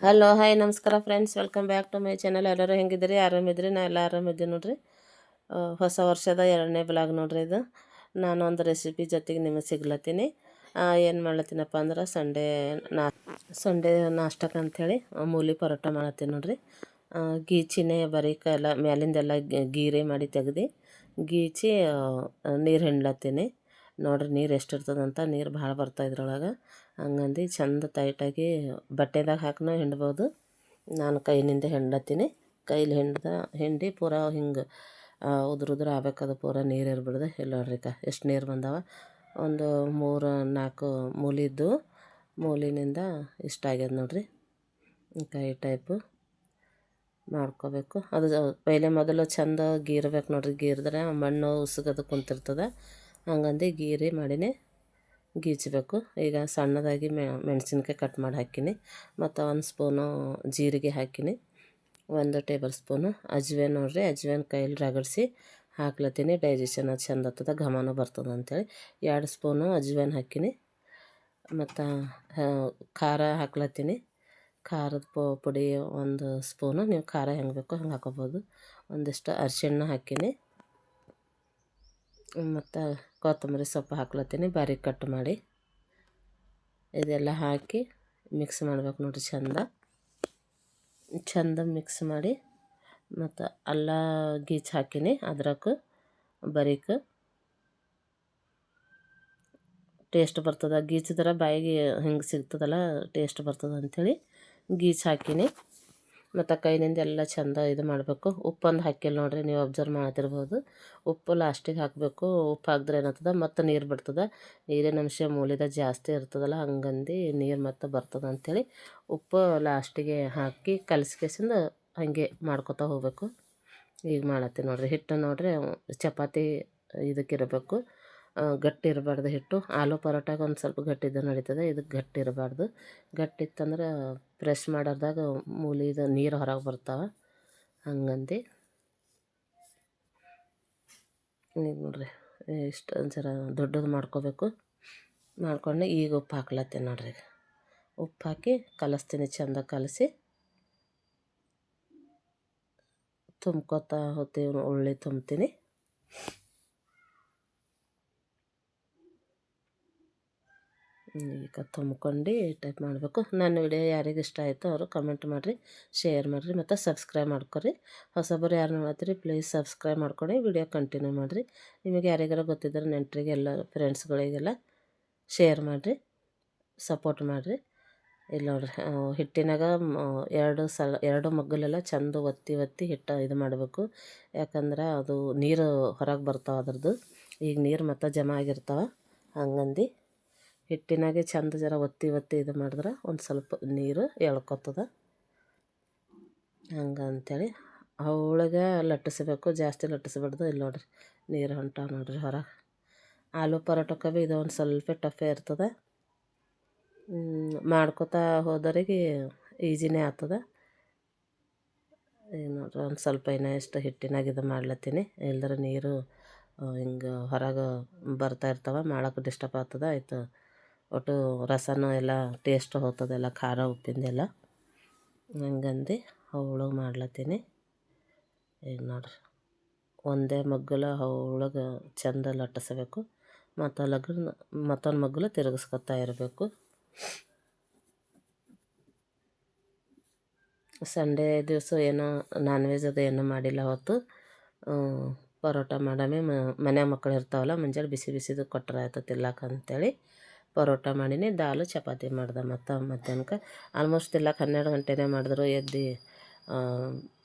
Hello hi ನಮಸ್ಕಾರ friends welcome back to my channel ಎಲ್ಲರೂ ಹೆಂಗಿದ್ದೀರಿ? ಆರಾಮಿದ್ರಿ ನಾ ಎಲ್ಲ ಆರಾಮಿದ್ದೀನಿ ನೋಡ್ರಿ. ಹೊಸ ವರ್ಷದ ಎರಡನೇ ಬ್ಲಾಗ್ ನೋಡ್ರಿ ಇದು. ನಾನು ಒಂದು ರೆಸಿಪಿ ಜೊತೆಗೆ ನಿಮಗೆ ಸಿಗ್ಲತ್ತೀನಿ. ಏನು ಮಾಡ್ಲತ್ತೀನಪ್ಪ ಅಂದ್ರೆ ಸಂಡೇ ನಾ, ಸಂಡೇ ನಾಷ್ಟಕ್ಕೆ ಅಂಥೇಳಿ ಮೂಲಿ ಪರೋಟ ಮಾಡತ್ತೀನಿ ನೋಡ್ರಿ. ಗೀಚಿನೇ ಬರೀಕ ಎಲ್ಲ ಮ್ಯಾಲಿಂದೆಲ್ಲ ಗೀರೆ ಮಾಡಿ ತೆಗ್ದು ಗೀಚಿ ನೀರು ಹಿಂಡ್ಲತ್ತೀನಿ. ನೋಡ್ರಿ ನೀರು ಎಷ್ಟು ಇರ್ತದಂತ ನೀರು ಭಾಳ ಬರ್ತಾ ಇದ್ರೊಳಗೆ. ಹಂಗಂದು ಚಂದ ಟೈಟಾಗಿ ಬಟ್ಟೆದಾಗ ಹಾಕಿನೂ ಹಿಂಡ್ಬೋದು. ನಾನು ಕೈನಿಂದ ಹಿಂಡತ್ತೀನಿ. ಕೈಲಿ ಹಿಂಡ್ದ, ಹಿಂಡಿ ಪೂರ ಹಿಂಗೆ ಉದುರು ಉದುರು ಆಗ್ಬೇಕದು ಪೂರ ನೀರು ಇರ್ಬಿಡ್ದು. ಇಲ್ಲ ನೋಡ್ರಿ ಎಷ್ಟು ನೀರು ಬಂದಾವ. ಒಂದು ಮೂರು, ನಾಲ್ಕು ಮೂಲಿದ್ದು ಮೂಲಿನಿಂದ ಇಷ್ಟ ಆಗ್ಯದ ನೋಡ್ರಿ. ಕೈ ಟೈಪು ಮಾಡ್ಕೋಬೇಕು. ಅದು, ಪೈಲೆ ಮೊದಲು ಚಂದ ಗೀರ್ಬೇಕು ನೋಡ್ರಿ. ಗೀರಿದ್ರೆ ಮಣ್ಣು ಉಸುಗದು ಕುಂತಿರ್ತದೆ. ಹಂಗಂದು ಗೀರಿ ಮಾಡಿನೇ. ಗೀಚಬೇಕು. ಈಗ ಸಣ್ಣದಾಗಿ ಮೆಣಸಿನ್ಕಾಯಿ ಕಟ್ ಮಾಡಿ ಹಾಕಿನಿ. ಮತ್ತು ಒಂದು ಸ್ಪೂನು ಜೀರಿಗೆ ಹಾಕಿನಿ. ಒಂದು ಟೇಬಲ್ ಸ್ಪೂನು ಅಜ್ವೇನ್ ನೋಡ್ರಿ, ಅಜ್ವೇನ್ ಕೈಯಲ್ಲಿ ರಗಡಿಸಿ ಹಾಕ್ಲತ್ತೀನಿ. ಡೈಜೆಷನ್ ಅದು ಚಂದ ಆಗ್ತದೆ ಘಮನೂ ಬರ್ತದೆ ಅಂತೇಳಿ. ಎರಡು ಸ್ಪೂನು ಅಜ್ವೇನ್ ಹಾಕಿನಿ. ಮತ್ತು ಖಾರ ಹಾಕ್ಲತ್ತೀನಿ. ಖಾರದ ಪುಡಿ ಒಂದು ಸ್ಪೂನು ನೀವು ಖಾರ ಹೆಂಗೆ ಬೇಕೋ ಹಂಗೆ ಹಾಕೋಬೋದು. ಒಂದಿಷ್ಟು ಅರಿಶಿಣ ಹಾಕೀನಿ. ಮತ್ತು ಕೊತ್ತಂಬರಿ ಸೊಪ್ಪು ಹಾಕ್ಲತ್ತೀನಿ ಬಾರೀಕ್ ಕಟ್ ಮಾಡಿ. ಇದೆಲ್ಲ ಹಾಕಿ ಮಿಕ್ಸ್ ಮಾಡ್ಬೇಕು ನೋಡಿರಿ ಚಂದ. ಚಂದ ಮಿಕ್ಸ್ ಮಾಡಿ ಮತ್ತು ಅಲ್ಲ ಗೀಚ್ ಹಾಕಿನಿ ಅದ್ರಕ್ಕೆ ಬರೀಕ್ ಟೇಸ್ಟ್ ಬರ್ತದೆ. ಗೀಚಿದ್ರೆ ಬಾಯಿಗೆ ಹಿಂಗೆ ಸಿಗ್ತದಲ್ಲ ಟೇಸ್ಟ್ ಬರ್ತದೆ ಅಂಥೇಳಿ ಗೀಚ್ ಹಾಕೀನಿ. ಮತ್ತು ಕೈನಿಂದ ಎಲ್ಲ ಚಂದ ಇದು ಮಾಡಬೇಕು. ಉಪ್ಪೊಂದು ಹಾಕಿಲ್ಲ ನೋಡ್ರಿ ನೀವು ಅಬ್ಸರ್ವ್ ಮಾಡ್ತಿರ್ಬೋದು. ಉಪ್ಪು ಲಾಸ್ಟಿಗೆ ಹಾಕಬೇಕು. ಉಪ್ಪು ಹಾಕಿದ್ರೆ ಏನಾಗ್ತದೆ ಮತ್ತು ನೀರು ಬಿಡ್ತದೆ. ನೀರಿನ ಅಂಶ ಮೂಲಿದ ಜಾಸ್ತಿ ಇರ್ತದಲ್ಲ ಹಂಗಂದು ನೀರು ಮತ್ತು ಬರ್ತದೆ ಅಂಥೇಳಿ ಉಪ್ಪು ಲಾಸ್ಟಿಗೆ ಹಾಕಿ ಕಲಸ್ಕೇಸಿಂದ ಹಾಗೆ ಮಾಡ್ಕೊತಾ ಹೋಗಬೇಕು. ಈಗ ಮಾಡತ್ತೀನಿ ನೋಡ್ರಿ ಹಿಟ್ಟು ನೋಡ್ರಿ ಚಪಾತಿ ಇದಕ್ಕಿರಬೇಕು ಗಟ್ಟಿ ಇರಬಾರ್ದು ಹಿಟ್ಟು. ಆಲೂ ಪರೋಟಾಗ ಒಂದು ಸ್ವಲ್ಪ ಗಟ್ಟಿದ್ದು ನಡೀತದೆ. ಇದಕ್ಕೆ ಗಟ್ಟಿ ಇರಬಾರ್ದು ಗಟ್ಟಿ ಇತ್ತಂದ್ರೆ ಪ್ರೆಸ್ ಮಾಡೋದಾಗ ಮೂಲಿದು ನೀರು ಹೊರಗೆ ಬರ್ತಾವೆ. ಹಂಗಂದು. ಈಗ ನೋಡ್ರಿ? ಇಷ್ಟು ಜರ ದೊಡ್ಡದು ಮಾಡ್ಕೋಬೇಕು. ಮಾಡ್ಕೊಂಡು ಈಗ ಉಪ್ಪು ಹಾಕ್ಲತ್ತೀನಿ ನೋಡ್ರಿ ಉಪ್ಪು ಹಾಕಿ ಕಲಸ್ತೀನಿ ಚಂದ ಕಲಸಿ. ತುಂಬ್ಕೊತಾ ಹೋಗ್ತೀವಿ ಉಳ್ಳಿ ತುಂಬ್ತೀನಿ. ಈಗ ತುಂಬ್ಕೊಂಡು ಟೈಪ್ ಮಾಡಬೇಕು. ನನ್ನ ವಿಡಿಯೋ ಯಾರಿಗೆ ಇಷ್ಟ ಆಯಿತು ಅವರು ಕಮೆಂಟ್ ಮಾಡಿರಿ ಶೇರ್ ಮಾಡಿರಿ ಮತ್ತು ಸಬ್ಸ್ಕ್ರೈಬ್ ಮಾಡ್ಕೊರಿ. ಹೊಸಬರು ಯಾರು ನೋಡತ್ತೀರಿ ಪ್ಲೀಸ್ ಸಬ್ಸ್ಕ್ರೈಬ್ ಮಾಡ್ಕೊಂಡು ವಿಡಿಯೋ ಕಂಟಿನ್ಯೂ ಮಾಡಿರಿ. ನಿಮಗೆ ಯಾರಿಗಾರ ಗೊತ್ತಿದ್ದರೆ ನೆಂಟರಿಗೆ ಎಲ್ಲ ಫ್ರೆಂಡ್ಸ್ಗಳಿಗೆಲ್ಲ ಶೇರ್ ಮಾಡಿರಿ ಸಪೋರ್ಟ್ ಮಾಡಿರಿ. ಇಲ್ಲ ನೋಡ್ರಿ ಹಿಟ್ಟಿನಾಗ ಎರಡು ಸಲ, ಎರಡು ಮಗ್ಗಲೆಲ್ಲ ಚಂದ ಒತ್ತಿ ಒತ್ತಿ ಹಿಟ್ಟು ಇದು ಮಾಡಬೇಕು. ಯಾಕಂದ್ರೆ ಅದು ನೀರು ಹೊರಗೆ ಬರ್ತಾವೆ ಅದ್ರದ್ದು. ಈಗ ನೀರು ಮತ್ತೆ ಜಮ ಆಗಿರ್ತಾವೆ, ಹಂಗಂದು. ಹಿಟ್ಟಿನಾಗೆ ಚಂದ ಜರ ಒತ್ತಿ ಒತ್ತಿ ಇದು ಮಾಡಿದ್ರೆ ಒಂದು ಸ್ವಲ್ಪ ನೀರು ಎಳ್ಕೊತದ. ಹಂಗೆ ಅಂಥೇಳಿ ಅವಳಿಗೆ ಲಟ್ಟಿಸ್ಬೇಕು, ಜಾಸ್ತಿ ಲಟ್ಟಿಸ್ಬಾರ್ದು. ಇಲ್ಲಿ ನೋಡ್ರಿ ನೀರು ಹೊಂಟ ನೋಡ್ರಿ ಹೊರ ಆಲೂ ಪರೋಟಕ್ಕೆ ಭೀ ಇದು ಒಂದು ಸ್ವಲ್ಪ ಟಫೇ ಇರ್ತದೆ. ಮಾಡ್ಕೊತಾ ಹೋದವರಿಗೆ ಈಜಿನೇ ಆಗ್ತದೆ. ಏನು ನೋಡ್ರಿ ಒಂದು ಸ್ವಲ್ಪ ಇನ್ನೂ ಎಷ್ಟು ಹಿಟ್ಟಿನಾಗ ಇದು ಮಾಡ್ಲತ್ತೀನಿ. ಇಲ್ದ್ರೆ ನೀರು ಹಿಂಗೆ ಹೊರಗೆ ಬರ್ತಾ ಇರ್ತಾವೆ, ಮಾಡೋಕೆ ಡಿಸ್ಟರ್ಬ್ ಆಗ್ತದೆ. ಆಯಿತು. ಒಟ್ಟು ರಸನೂ ಎಲ್ಲ ಟೇಸ್ಟ್ ಹೋಗ್ತದೆಲ್ಲ ಖಾರ ಉಪ್ಪಿಂದೆಲ್ಲ. ಹಂಗಂದು ಅವಳು ಮಾಡ್ಲತ್ತೀನಿ. ಈಗ ನೋಡ್ರಿ. ಒಂದೇ ಮಗ್ಗಲ ಅವಳಗೆ ಚಂದ ಲಟ್ಟಿಸ್ಬೇಕು. ಮತ್ತು ಲಗ್ನ ಮತ್ತೊಂದು ಮಗ್ಗಲು ತಿರುಗಿಸ್ಕೊತಾ ಇರಬೇಕು. ಸಂಡೇ ದಿವಸ ಏನೋ ನಾನ್ ವೆಜ್ ಅದು ಏನೂ ಮಾಡಿಲ್ಲ ಅವತ್ತು ಪರೋಟ ಮಾಡಮೆ ಮನೆ ಮಕ್ಕಳು ಇರ್ತಾವಲ್ಲ, ಮುಂಜಾನೆ ಬಿಸಿ ಬಿಸಿದು ಕೊಟ್ಟರೆ ಆಯ್ತು ತಿಲ್ಲಕ್ಕೆ ಅಂತೇಳಿ ಪರೋಟ ಮಾಡೀನಿ, ದಾಲು, ಚಪಾತಿ ಮಾಡ್ದೆ ಮತ್ತು ಮಧ್ಯಾಹ್ನಕ್ಕೆ. ಆಲ್ಮೋಸ್ಟ್ ಎಲ್ಲ ಹನ್ನೆರಡು ಗಂಟೆನೇ ಮಾಡಿದ್ರು, ಎದ್ದು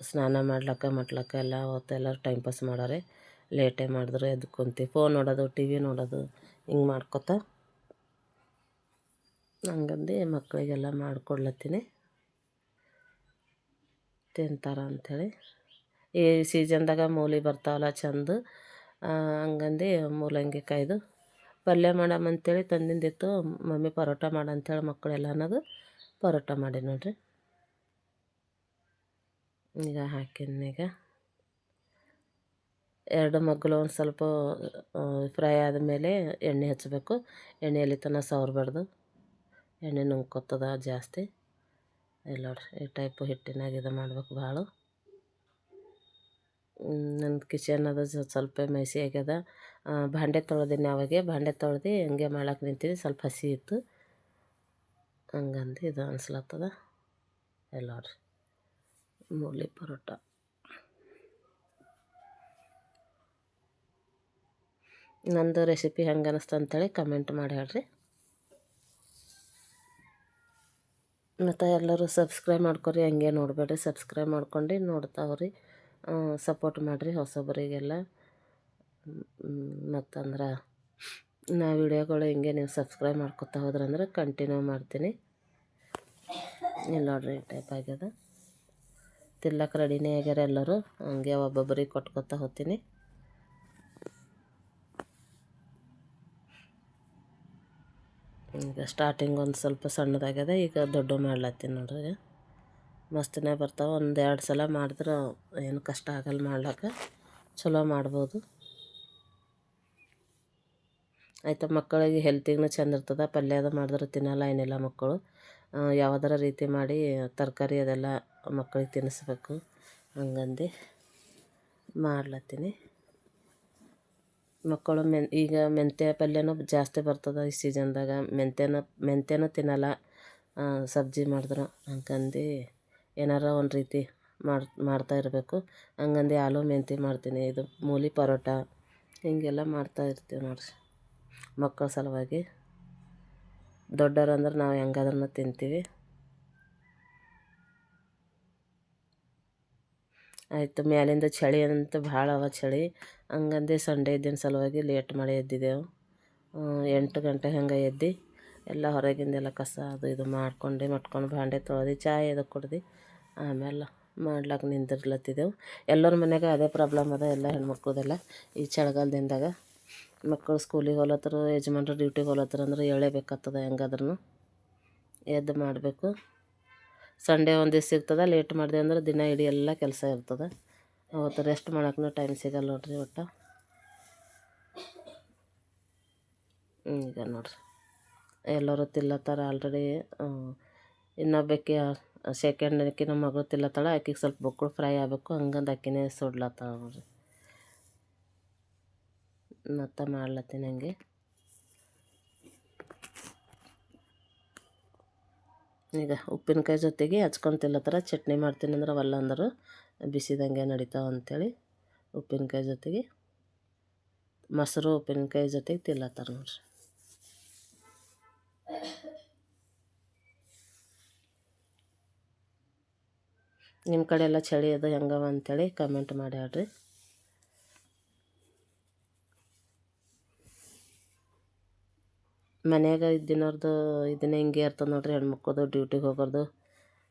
ಸ್ನಾನ ಮಾಡ್ಲಕ್ಕ, ಮಟ್ಲಕ್ಕ ಎಲ್ಲ ಅವತ್ತೆಲ್ಲ ಟೈಮ್ ಪಾಸ್ ಮಾಡೋರೆ. ಲೇಟೇ ಮಾಡಿದ್ರು, ಎದ್ದು ಕುಂತಿ. ಫೋನ್ ನೋಡೋದು ಟಿ ವಿ ನೋಡೋದು, ಹಿಂಗೆ ಮಾಡ್ಕೊತ. ಹಂಗಂದು ಮಕ್ಕಳಿಗೆಲ್ಲ ಮಾಡ್ಕೊಡ್ಲತ್ತೀನಿ. ತಿಂತಾರ ಅಂಥೇಳಿ ಈ ಸೀಸನ್ದಾಗ ಮೂಲಿ ಬರ್ತಾವಲ್ಲ ಚಂದ ಹಂಗಂದು ಮೂಲಂಗಿ ಕಾಯ್ದು ಪಲ್ಯ ಮಾಡಮ್ಮ ಅಂತೇಳಿ ತಂದಿಂದಿತ್ತು. ಮಮ್ಮಿ ಪರೋಟ ಮಾಡು ಅಂಥೇಳಿ ಮಕ್ಕಳೆಲ್ಲ ಅನ್ನೋದು ಪರೋಟ ಮಾಡಿ ನೋಡಿರಿ. ಈಗ ಹಾಕಿದ್ನೀಗ ಎರಡು ಮಗ್ಗಲು ಒಂದು ಸ್ವಲ್ಪ ಫ್ರೈ ಆದಮೇಲೆ ಎಣ್ಣೆ ಹಚ್ಚಬೇಕು ಎಣ್ಣೆಯಲ್ಲಿ ತನಕ ಸವರಬಾರ್ದು. ಎಣ್ಣೆ ನುಂಗ್ಕೊತದ ಜಾಸ್ತಿ. ಇಲ್ಲ ನೋಡ್ರಿ, ಈ ಟೈಪ್ ಹಿಟ್ಟಿನಾಗ ಇದು ಮಾಡ್ಬೇಕು ಭಾಳ ನನ್ನ ಕಿಚನ್ ಅದು ಸ್ವ- ಸ್ವಲ್ಪ ಮೆಸಿ ಆಗ್ಯದ. ಭಾಂಡೆ ತೊಳೆದಿನಿ ಅವಾಗೆ ಭಾಂಡೆ ತೊಳೆದು ಹಂಗೆ ಮಾಡಕ್ಕೆ ನಿಂತೀನಿ ಸ್ವಲ್ಪ ಹಸಿ ಇತ್ತು. ಹಂಗಂದು ಇದು ಅನ್ಸ್ಲತ್ತದ. ಎಲ್ಲರು ಮೂಲಿ ಪರೋಟ. ನಂದು ರೆಸಿಪಿ ಹೆಂಗೆ ಅನಿಸ್ತು ಅಂತೇಳಿ ಕಮೆಂಟ್ ಮಾಡಿ ಹೇಳ್ರಿ. ಮತ್ತು ಎಲ್ಲರೂ ಸಬ್ಸ್ಕ್ರೈಬ್ ಮಾಡ್ಕೊರಿ. ಹಂಗೆ ನೋಡಬೇಡ್ರಿ. ಸಬ್ಸ್ಕ್ರೈಬ್ ಮಾಡ್ಕೊಂಡು ನೋಡ್ತಾವ್ರಿ. ಸಪೋರ್ಟ್ ಮಾಡಿರಿ ಹೊಸಬರಿಗೆಲ್ಲ. ಮತ್ತಂದ್ರೆ ನಾ ವಿಡಿಯೋಗಳು ಹಿಂಗೆ ನೀವು ಸಬ್ಸ್ಕ್ರೈಬ್ ಮಾಡ್ಕೊತಾ ಹೋದ್ರಂದ್ರೆ ಕಂಟಿನ್ಯೂ ಮಾಡ್ತೀನಿ. ಇಲ್ಲಿ ನೋಡ್ರಿ ಟೈಪ್ ಆಗ್ಯದ. ತಿಲ್ಲಕ್ಕೆ ರೆಡಿನೇ ಆಗ್ಯಾರ ಎಲ್ಲರೂ. ಹಂಗೆ ಒಬ್ಬೊಬ್ಬರಿಗೆ ಕೊಟ್ಕೊತಾ ಹೋಗ್ತೀನಿ ಈಗ ಸ್ಟಾರ್ಟಿಂಗ್ ಒಂದು ಸ್ವಲ್ಪ ಸಣ್ಣದಾಗ್ಯದ, ಈಗ ದೊಡ್ಡ ಮಾಡ್ಲತ್ತೀನಿ ನೋಡ್ರಿ ಮಸ್ತನೇ ಬರ್ತಾವೆ. ಒಂದು ಎರಡು ಸಲ ಮಾಡಿದ್ರೆ ಏನು ಕಷ್ಟ ಆಗಲ್ಲ ಮಾಡ್ಲಿಕ್ಕೆ ಚಲೋ ಮಾಡ್ಬೋದು. ಆಯಿತಾ, ಮಕ್ಕಳಿಗೆ ಹೆಲ್ತಿಗೂ ಚಂದ ಇರ್ತದೆ. ಪಲ್ಯ ಅದು ಮಾಡಿದ್ರೆ ತಿನ್ನಲ್ಲ, ಏನಿಲ್ಲ ಮಕ್ಕಳು. ಯಾವ್ದಾರ ರೀತಿ ಮಾಡಿ ತರಕಾರಿ ಅದೆಲ್ಲ ಮಕ್ಕಳಿಗೆ ತಿನ್ನಿಸ್ಬೇಕು. ಹಂಗಂದು ಮಾಡ್ಲತ್ತೀನಿ. ಮಕ್ಕಳು ಮೆನ್, ಈಗ ಮೆಂತ್ಯ ಪಲ್ಯನೂ ಜಾಸ್ತಿ ಬರ್ತದೆ ಈ ಸೀಸನ್ದಾಗ ಮೆಂತ್ಯನ, ಮೆಂತ್ಯನೂ ತಿನ್ನಲ್ಲ. ಸಬ್ಜಿ ಮಾಡಿದ್ರೆ. ಹಂಗಂದು ಏನಾರ ಒಂದು ರೀತಿ ಮಾಡಿ, ಮಾಡ್ತಾ ಇರಬೇಕು. ಹಂಗಂದು ಆಲೂ ಮೆಂತೆ ಮಾಡ್ತೀನಿ. ಇದು ಮೂಲಿ ಪರೋಟ. ಹೀಗೆಲ್ಲ ಮಾಡ್ತಾ ಇರ್ತೀವಿ ನೋಡಿರಿ. ಮಕ್ಕಳ ಸಲುವಾಗಿ. ದೊಡ್ಡೋರು ನಾವು ಹೆಂಗಾದ್ರೂ ತಿಂತೀವಿ. ಆಯಿತು ಮೇಲಿಂದ ಚಳಿ ಅಂತ ಭಾಳ ಅವ ಚಳಿ. ಹಂಗಂದೇ ಸಂಡೇ ಇದ್ದಿನ ಸಲುವಾಗಿ ಲೇಟ್ ಮಾಡಿ ಎದ್ದಿದ್ದೆವು ಎಂಟು ಗಂಟೆ ಹಂಗೆ ಎದ್ದು, ಎಲ್ಲ ಹೊರಗಿಂದೆಲ್ಲ ಕಸ ಅದು ಇದು ಮಾಡ್ಕೊಂಡು, ಮಟ್ಕೊಂಡು ಭಾಂಡೆ ತೊಳೆದು, ಚಾಯ್ ಅದು ಕುಡ್ದು ಆಮೇಲೆ ಮಾಡ್ಲಾಕ ನಿಂದಿರ್ಲತ್ತಿದ್ದೆವು ಎಲ್ಲರ ಮನೆಯಾಗ ಅದೇ ಪ್ರಾಬ್ಲಮ್ ಅದ, ಎಲ್ಲ ಹೆಣ್ಮಕ್ಳದೆಲ್ಲ. ಈ ಚಳಿಗಾಲದಿಂದಾಗ ಮಕ್ಕಳು ಸ್ಕೂಲಿಗೆ ಹೋಲತ್ತರ ಯಜಮಾನ್ರು ಡ್ಯೂಟಿಗೆ ಹೋಲತ್ತರ ಅಂದ್ರೆ ಹೇಳೇಬೇಕಾಗ್ತದ ಹೆಂಗಾದ್ರೂ ಎದ್ದು ಮಾಡಬೇಕು. ಸಂಡೇ ಒಂದು ದಿವ್ಸ ಸಿಗ್ತದೆ ಲೇಟ್ ಮಾಡಿದೆ ಅಂದ್ರೆ ದಿನ ಇಡೀ ಎಲ್ಲ ಕೆಲಸ ಇರ್ತದೆ. ಅವತ್ತು ರೆಸ್ಟ್ ಮಾಡೋಕ್ಕೂ ಟೈಮ್ ಸಿಗಲ್ಲ ನೋಡ್ರಿ ಒಟ್ಟು. ಈಗ ನೋಡ್ರಿ. ಎಲ್ಲರೂ ತಿಲ್ಲತ್ತಾರ ಆಲ್ರೆಡಿ ಇನ್ನೊಬ್ಬಕ್ಕೆ ಸೆಕೆಂಡ್ ಅದಕ್ಕೆ ನಮ್ಮ ಮಗಳು ತಿಲ್ಲತ್ತಾಳ ಆಕಿಗೆ ಸ್ವಲ್ಪ ಬೊಕ್ಕಳು ಫ್ರೈ ಆಗಬೇಕು, ಹಂಗಂದು ಆಕಿನೇ ಸುಡ್ಲತ್ತಾಳ ನೋಡ್ರಿ. ಮತ್ತೆ ಮಾಡ್ಲತ್ತೀನಿ ಹಂಗೆ. ಈಗ ಉಪ್ಪಿನಕಾಯಿ ಜೊತೆಗೆ ಹಚ್ಕೊಂಡು ಥರ ಚಟ್ನಿ ಮಾಡ್ತೀನಿ ಅಂದ್ರೆ ಅವೆಲ್ಲ ಅಂದರು ಬಿಸಿದಂಗೆ ನಡೀತಾವ ಅಂಥೇಳಿ ಉಪ್ಪಿನಕಾಯಿ ಜೊತೆಗೆ. ಮೊಸರು ಉಪ್ಪಿನಕಾಯಿ ಜೊತೆಗೆ ತಿಲ್ಲತ್ತಾರ ನೋಡ್ರಿ. ನಿಮ್ಮ ಕಡೆ ಎಲ್ಲ ಚಳಿ ಅದು, ಹೆಂಗವ ಅಂತೇಳಿ ಕಮೆಂಟ್ ಮಾಡಿ ಹೇಳ್ರಿ ಮನ್ಯಾಗ ಇದ್ದಿನವ್ರದ್ದು ಇದನ್ನ ಹಿಂಗೆ ಇರ್ತದೆ ನೋಡ್ರಿ, ಹೆಣ್ಮಕ್ಳದು ಡ್ಯೂಟಿಗೆ ಹೋಗೋದು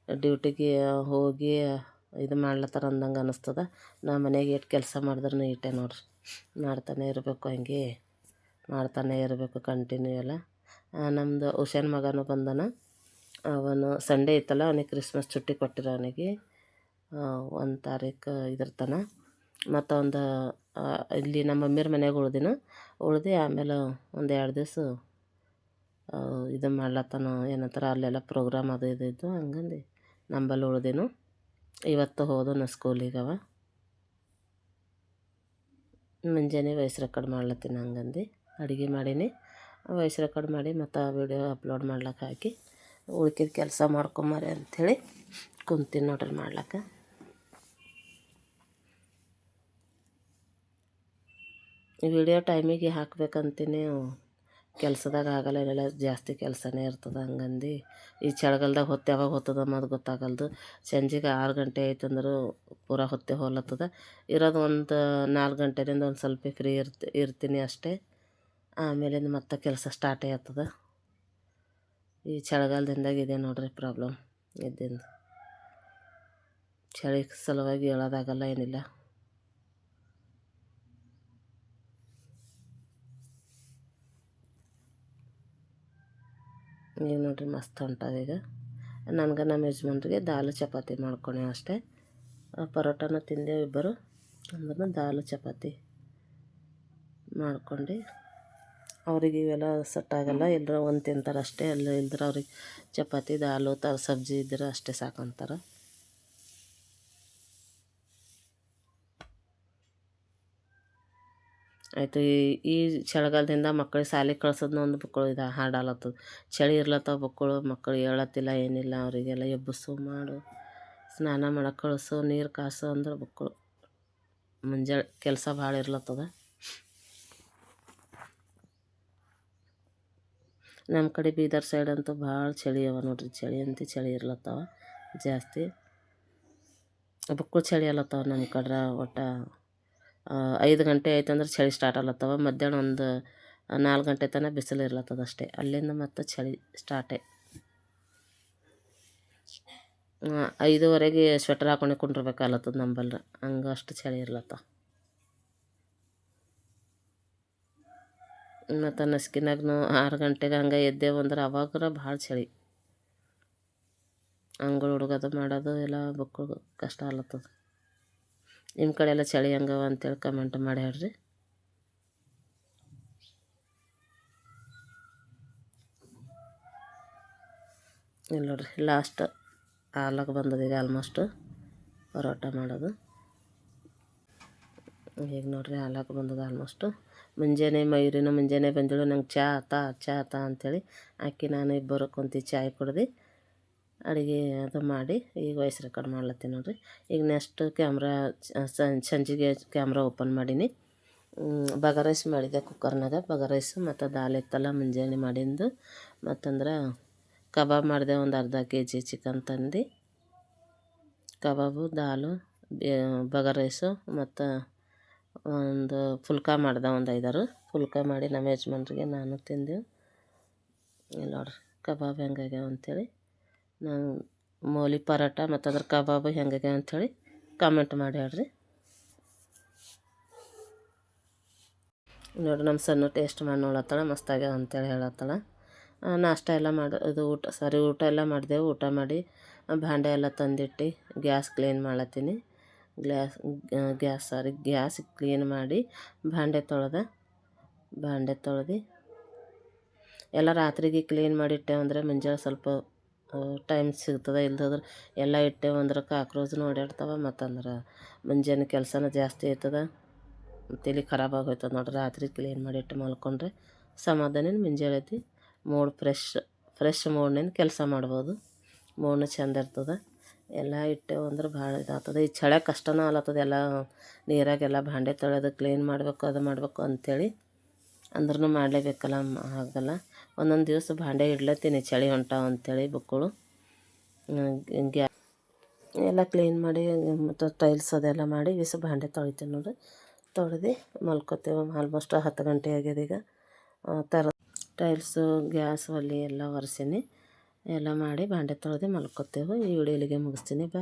ಡ್ಯೂಟಿಗೆ ಹೋಗಿ ಇದು ಮಾಡ್ಲತ್ತಾರ ಅಂದಂಗೆ ಅನ್ನಿಸ್ತದ ನಾ ಮನೆಗೆ ಎಷ್ಟು ಕೆಲಸ ಮಾಡಿದ್ರೂ ಇಟ್ಟೆ ನೋಡ್ರಿ. ಮಾಡ್ತಾನೆ ಇರಬೇಕು ಹಂಗೆ, ಮಾಡ್ತಾನೆ ಇರಬೇಕು ಕಂಟಿನ್ಯೂ ಎಲ್ಲ. ನಮ್ಮದು ಹುಷಾನ್ ಮಗನೂ ಬಂದನ. ಅವನು ಸಂಡೇ ಇತ್ತಲ್ಲ, ಅವನಿಗೆ ಕ್ರಿಸ್ಮಸ್ ಚುಟ್ಟಿ ಕೊಟ್ಟಿರೋ ಅವನಿಗೆ. ಒಂದು ತಾರೀಕು ಇದ್ರ ಮತ್ತೊಂದು ಇಲ್ಲಿ ನಮ್ಮ ಮಮ್ಮಿಯವ್ರ ಮನ್ಯಾಗ ಉಳ್ದಿನ, ಉಳ್ದು ಆಮೇಲೆ ಒಂದು ಎರಡು ದಿವಸ ಇದು ಮಾಡ್ಲತ್ತಾನ, ಏನಂತಾರ ಅಲ್ಲೆಲ್ಲ ಪ್ರೋಗ್ರಾಮ್ ಅದು ಇದು ಇದ್ದು ಹಂಗಂದು ನಂಬಲ್ಲಿ ಉಳ್ದಿನು. ಇವತ್ತು ಹೋದನು ಸ್ಕೂಲಿಗೆ ಅವ. ಮುಂಜಾನೆ ವಯಸ್ಸು ರೆಕಾರ್ಡ್ ಮಾಡ್ಲತ್ತೀನಿ ಹಂಗಂದು. ಅಡುಗೆ ಮಾಡೀನಿ. ವಯಸ್ಸು ರೆಕಾರ್ಡ್ ಮಾಡಿ ಮತ್ತು ವಿಡಿಯೋ ಅಪ್ಲೋಡ್ ಮಾಡ್ಲಕ್ಕೆ ಹಾಕಿ, ಉಳ್ಕಿದ ಕೆಲಸ ಮಾಡ್ಕೊಂಬಾರೆ ಅಂಥೇಳಿ ಕುಂತೀನಿ ನೋಡ್ರಿ ಮಾಡ್ಲಕ್ಕೆ. ವಿಡಿಯೋ ಟೈಮಿಗೆ ಹಾಕ್ಬೇಕಂತೀನಿ ಕೆಲಸದಾಗ ಆಗಲ್ಲ ಏನಿಲ್ಲ ಜಾಸ್ತಿ ಕೆಲಸನೇ ಇರ್ತದೆ ಹಂಗಂದು. ಈ ಚಳಿಗಾಲ್ದಾಗ ಹೊತ್ತು ಯಾವಾಗ ಹೊತ್ತದ ಅನ್ನೋದು ಗೊತ್ತಾಗಲ್ದು. ಸಂಜೆಗೆ ಆರು ಗಂಟೆ ಆಯ್ತು ಅಂದರೂ ಪೂರಾ ಹೊತ್ತೆ ಹೋಲತ್ತದ. ಇರೋದು ಒಂದು ನಾಲ್ಕು ಗಂಟೆಯಿಂದ ಒಂದು ಸ್ವಲ್ಪ ಫ್ರೀ ಇರ್ತ, ಇರ್ತೀನಿ ಅಷ್ಟೇ. ಆಮೇಲೆ ಮತ್ತೆ ಕೆಲಸ ಸ್ಟಾರ್ಟ್ ಆಗ್ತದ. ಈ ಚಳಿಗಾಲದಿಂದಾಗ ಇದೆ ನೋಡ್ರಿ ಪ್ರಾಬ್ಲಮ್ ಇದ್ದಿಂದ. ಚಳಿ ಸಲುವಾಗಿ ಹೇಳೋದಾಗಲ್ಲ ಏನಿಲ್ಲ. ಈಗ ನೋಡ್ರಿ ಮಸ್ತ್ ಹೊಂಟದ ಈಗ ನನಗೆ ನಮ್ಮ ಯಜಮಾನ್ರಿಗೆ ದಾಲು ಚಪಾತಿ ಮಾಡ್ಕೊಂಡೆ ಅಷ್ಟೇ. ಪರೋಟನ ತಿಂದೇವು ಇಬ್ಬರು. ಅಂದ್ರೆ ದಾಲು ಚಪಾತಿ ಮಾಡ್ಕೊಂಡು. ಅವ್ರಿಗೆ ಇವೆಲ್ಲ ಸೆಟ್ ಆಗಲ್ಲ ಎಲ್ಲರ ಒಂದು ತಿಂತಾರೆ ಅಷ್ಟೇ ಎಲ್ಲ ಇಲ್ದ್ರೆ ಅವ್ರಿಗೆ ಚಪಾತಿ, ದಾಲು, ತ, ಸಬ್ಜಿ ಇದ್ರೆ ಅಷ್ಟೇ ಸಾಕಂತಾರೆ. ಆಯಿತು. ಈ ಚಳಿಗಾಲದಿಂದ ಮಕ್ಳಿಗೆ ಶಾಲೆಗೆ ಕಳ್ಸೋದನ್ನ ಒಂದು ಬುಕ್ಕಳು ಇದು ಹಾಡಾಲತ್ತದ ಚಳಿ ಇರ್ಲತ್ತವ ಬುಕ್ಕಳು ಮಕ್ಕಳು ಹೇಳತ್ತಿಲ್ಲ, ಏನಿಲ್ಲ, ಅವರಿಗೆಲ್ಲ ಎಬ್ಬಿಸು, ಮಾಡು. ಸ್ನಾನ ಮಾಡಕ್ಕೆ ಕಳಿಸು, ನೀರು ಕಾಸು ಅಂದ್ರೆ ಬುಕ್ಕಳು ಮುಂಜಾನೆ ಕೆಲಸ ಭಾಳ ಇರ್ಲತ್ತದ. ನಮ್ಮ ಕಡೆ ಬೀದರ್ ಸೈಡ್ ಅಂತೂ ಭಾಳ ಚಳಿ ಅವ ನೋಡ್ರಿ. ಚಳಿ ಅಂತ ಚಳಿ ಇರ್ಲತ್ತವ ಜಾಸ್ತಿ. ಬುಕ್ಕಳು ಚಳಿ ಅಲ್ಲತ್ತವ ನಮ್ಮ ಕಡ್ರ ಒಟ್ಟು. ಐದು ಗಂಟೆ ಆಯ್ತಂದ್ರೆ ಚಳಿ ಸ್ಟಾರ್ಟ್ ಆಗ್ಲತ್ತವ. ಮಧ್ಯಾಹ್ನ ಒಂದು ನಾಲ್ಕು ಗಂಟೆ ತನಕ ಬಿಸಿಲು ಇರ್ಲತ್ತದ ಅಷ್ಟೇ. ಅಲ್ಲಿಂದ ಮತ್ತೆ ಚಳಿ ಸ್ಟಾರ್ಟೇ ಐದುವರೆಗೆ ಸ್ವೆಟರ್ ಹಾಕೊಂಡು ಕುಂಡಿರ್ಬೇಕಾಗ್ಲತ್ತದ ನಂಬಲ್ರ. ಹಂಗ ಅಷ್ಟು ಚಳಿ ಇರ್ಲತ್ತ. ಮತ್ತು ನಸ್ಕಿನಾಗೂ ಆರು ಗಂಟೆಗೆ ಹಂಗೆ ಎದ್ದೇವು ಅಂದ್ರೆ ಅವಾಗರ ಭಾಳ ಚಳಿ. ಅಂಗಳ ಹುಡುಗದು ಮಾಡೋದು ಎಲ್ಲ ಬುಕ್ಕು ಕಷ್ಟ ಆಗ್ಲತ್ತದ. ನಿಮ್ಮ ಕಡೆ ಎಲ್ಲ ಚಳಿ ಹಂಗವ ಅಂತೇಳಿ ಕಮೆಂಟ್ ಮಾಡಿ ಹೇಳ್ರಿ. ಇಲ್ಲಿ ನೋಡ್ರಿ ಲಾಸ್ಟ್ ಹಾಲಾಗ ಬಂದದ ಈಗ ಆಲ್ಮೋಸ್ಟ್ ಪರೋಟ ಮಾಡೋದು. ಈಗ ನೋಡ್ರಿ ಹಾಲಾಗ ಬಂದದ ಆಲ್ಮೋಸ್ಟು ಮುಂಜಾನೆ ಮಯೂರಿನ ಮುಂಜಾನೆ ಬಂದಳು, ನಂಗೆ ಚಹಾ ತಾ ಚಹಾ ತಾ ಅಂಥೇಳಿ ಆಕಿ ನಾನು ಇಬ್ಬರು ಕುಂತು ಚಾಯ್ ಕುಡ್ದು ಅಡುಗೆ ಅದು ಮಾಡಿ ಈಗ ವಾಯ್ಸ್ ರೆಕಾರ್ಡ್ ಮಾಡ್ಲತ್ತೀನಿ ನೋಡಿರಿ. ಈಗ ನೆಕ್ಸ್ಟ್ ಕ್ಯಾಮ್ರಾ ಸಂಜೆಗೆ ಕ್ಯಾಮ್ರಾ ಓಪನ್ ಮಾಡೀನಿ. ಬಗ ರೈಸ್ ಮಾಡಿದೆ ಕುಕ್ಕರ್ನಾಗ ಬಗ ರೈಸ್ ಮತ್ತು ದಾಲ್ ಇತ್ತಲ್ಲ, ಮುಂಜಾನೆ ಮಾಡಿದ್ದು ಮತ್ತಂದ್ರೆ ಕಬಾಬ್ ಮಾಡಿದೆ ಒಂದು ಅರ್ಧ ಕೆ ಜಿ ಚಿಕನ್ ತಂದು. ಕಬಾಬು, ದಾಲು ಬಗ ರೈಸು ಮತ್ತು ಒಂದು ಫುಲ್ಕ ಮಾಡ್ದೆ ಒಂದು ಐದಾರು. ಫುಲ್ಕ ಮಾಡಿ ನಮ್ಮ ಯಜಮಾನ್ರಿಗೆ ನಾನು ತಿಂದೆವು. ಇಲ್ಲ ನೋಡ್ರಿ, ಕಬಾಬ್ ಹೆಂಗಾಗ್ಯಾವ ಅಂಥೇಳಿ ಮೌಲಿ ಪರೋಟ ಮತ್ತು ಅದ್ರ ಕಬಾಬು ಹೆಂಗಿದೆ ಅಂಥೇಳಿ ಕಾಮೆಂಟ್ ಮಾಡಿ ಹೇಳ್ರಿ. ನೋಡ್ರಿ ನಮ್ಮ ಸಣ್ಣ ಟೇಸ್ಟ್ ಮಾಡಿ ನೋಡತ್ತಳ ಮಸ್ತಾಗ್ಯಾವ ಅಂತೇಳಿ ಹೇಳತ್ತಾಳೆ. ನಾಷ್ಟ ಎಲ್ಲ ಮಾಡಿ, ಇದು ಊಟ, ಸಾರಿ ಊಟ ಎಲ್ಲ ಮಾಡಿದೆವು, ಊಟ ಮಾಡಿ ಭಾಂಡೆ ಎಲ್ಲ ತಂದಿಟ್ಟು gas clean ಮಾಡತ್ತೀನಿ. Gas gas sorry gas clean ಮಾಡಿ ಭಾಂಡೆ ತೊಳೆದೆ, ಭಾಂಡೆ ತೊಳೆದು ಎಲ್ಲ ರಾತ್ರಿಗೆ ಕ್ಲೀನ್ ಮಾಡಿಟ್ಟೆ ಅಂದರೆ ಮುಂಜಾನೆ ಸ್ವಲ್ಪ ಟೈಮ್ ಸಿಗ್ತದೆ, ಇಲ್ದಿದ್ರೆ ಎಲ್ಲ ಇಟ್ಟೇವಂದ್ರೆ ಅಂದ್ರೆ ಕಾಕ್ರೋಚ್ನು ಓಡಾಡ್ತವೆ ಮತ್ತಂದ್ರೆ ಮುಂಜಾನೆ ಕೆಲಸನೂ ಜಾಸ್ತಿ ಆಯ್ತದ. ತಲೆ ಖರಾಬ್ ಆಗೋಯ್ತದೆ ನೋಡ್ರಿ, ರಾತ್ರಿ ಕ್ಲೀನ್ ಮಾಡಿಟ್ಟು ಮಲ್ಕೊಂಡ್ರೆ ಸಮಾಧಾನ ಮುಂಜಾನೆ ಐತಿ ಮೂಡ್ ಫ್ರೆಶ್ ಫ್ರೆಶ್ ಮೂಡ್ನಿಂದ ಕೆಲಸ ಮಾಡ್ಬೋದು, ಮೂಡ್ನು ಚಂದ ಇರ್ತದೆ. ಎಲ್ಲ ಇಟ್ಟೇವು ಅಂದ್ರೆ ಭಾಳ ಇದಾಗ್ತದೆ ಈ ಚಳೆ ಕಷ್ಟನೂ ಆಲತ್ತದ ಎಲ್ಲ ನೀರಾಗೆಲ್ಲ ಭಾಂಡೆ ತೊಳೆದು ಕ್ಲೀನ್ ಮಾಡಬೇಕು, ಅದು ಮಾಡಬೇಕು ಅಂಥೇಳಿ ಅಂದ್ರೂ ಮಾಡಲೇಬೇಕಲ್ಲ ಆಗಲ್ಲ ಒಂದೊಂದು ದಿವಸ ಭಾಂಡೆ ಇಡ್ಲತ್ತೀನಿ, ಚಳಿ ಹೊಂಟಾವ ಅಂಥೇಳಿ ಬುಕ್ಕಳು. ಗ್ಯಾ, ಎಲ್ಲ ಕ್ಲೀನ್ ಮಾಡಿ, ಮತ್ತು ಟೈಲ್ಸ್ ಅದೆಲ್ಲ ಮಾಡಿ ಬಿಸಿ ಭಾಂಡೆ ತೊಳಿತೀನಿ ನೋಡಿ. ತೊಳೆದು ಮಲ್ಕೋತೇವೆ, ಆಲ್ಮೋಸ್ಟ್ ಹತ್ತು ಗಂಟೆ ಆಗ್ಯದ ಈಗ. ತರ ಟೈಲ್ಸು, ಗ್ಯಾಸ್, ಒಲೆ ಎಲ್ಲ ಒರೆಸೀನಿ. ಎಲ್ಲ ಮಾಡಿ ಭಾಂಡೆ ತೊಳೆದು ಮಲ್ಕೋತೇವೆ. ಈ ವಿಡಿಯೋ ಮುಗಿಸ್ತೀನಿ. ಬಾಯ್.